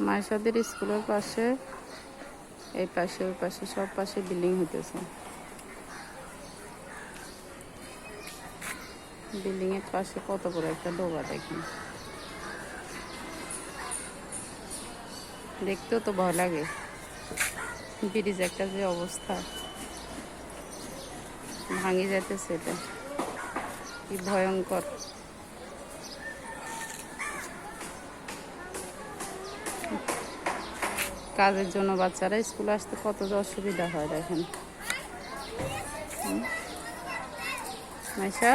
মায়েশাদের স্কুলের পাশে, এই পাশে, ওই পাশে, সব পাশে বিল্ডিং হইতেছে। বিল্ডিং এর পাশে কত বড় একটা ডোবা দেখেন দেখতেও তো ভয় লাগে। ব্রিজ একটা যে অবস্থা। ভাঙি যাইতেছে এটা। কি ভয়ঙ্কর। কাজের জন্য বাচ্চারা স্কুলে আসতে কত যে অসুবিধা হয় দেখেন? মাইশা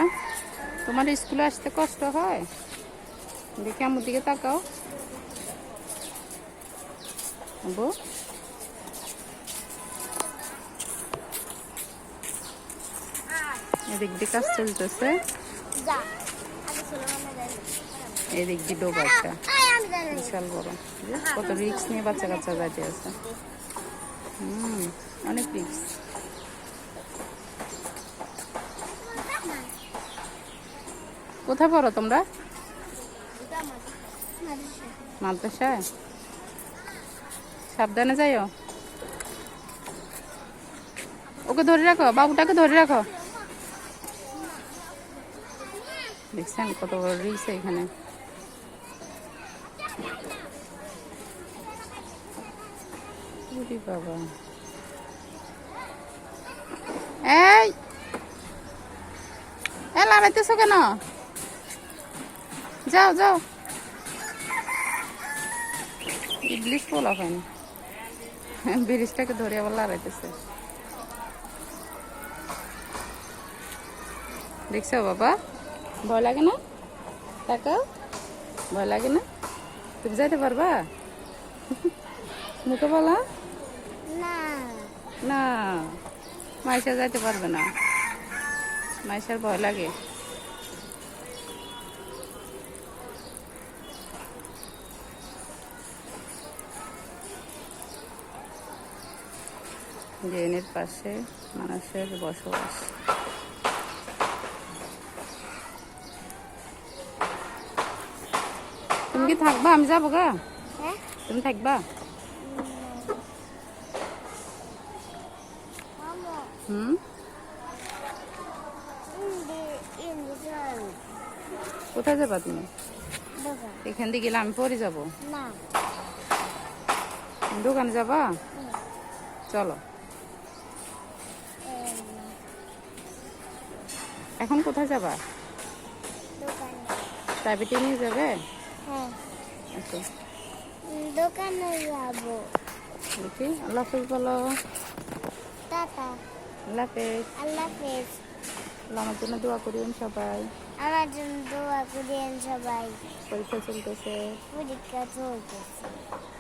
তোমার স্কুলে আসতে কষ্ট হয়? দেখি আমার দিকে তাকাও? বউ এদিক দিয়ে কাজ চলতেছে। এদিক দিয়ে ডোব বিশাল বড়। কত রিক্স নিয়ে বাচ্চা কাচ্চা যাইতে আছে। হুম, অনেক রিক্স কোথায় পড়ো তোমরা? মাদ্রাসায়? সাবধানে যাইও। ওকে ধরে রাখো, বাবুটাকে ধরে রাখো। দেখছেন কত বড় রিক্স এখানে। ওরে বাবা। এই! এ, লাগাইতেছো কেন? যাও যাও। ইবলিশ পোলা হয়নি ব্রিজটাকে ধরে আবার লড়াইতেছে দেখছ বাবা? ভয় লাগে না? তাকাও। ভয় লাগে না? তুমি যাইতে পারবা? মুখে বলা। না। মাইশা যাইতে পারবে না। মাইশার ভয় লাগে। ড্রেনের পাশে মানুষের বসবাস। তুমি কি থাকবা? আমি যাব গা। হ্যাঁ। তুমি থাকবা? হুম কোথায় যাবা তুমি? এখান দিয়ে গেলে আমি পরে যাব। দোকানে যাবা? চলো। এখন কোথায় যাবা? প্রাইভেটে নিয়ে যাবে? হ্যাঁ। আচ্ছা। দোকানে যাব। দেখি আল্লাহ হাফিজ বলো। আল্লাহ হাফিজ। আল্লাহ হাফেজ। আমার জন্য দোয়া করিয়েন সবাই। আমার জন্য দোয়া করিয়েন সবাই। পরীক্ষা চলতেছে। পরীক্ষা চলতেছে।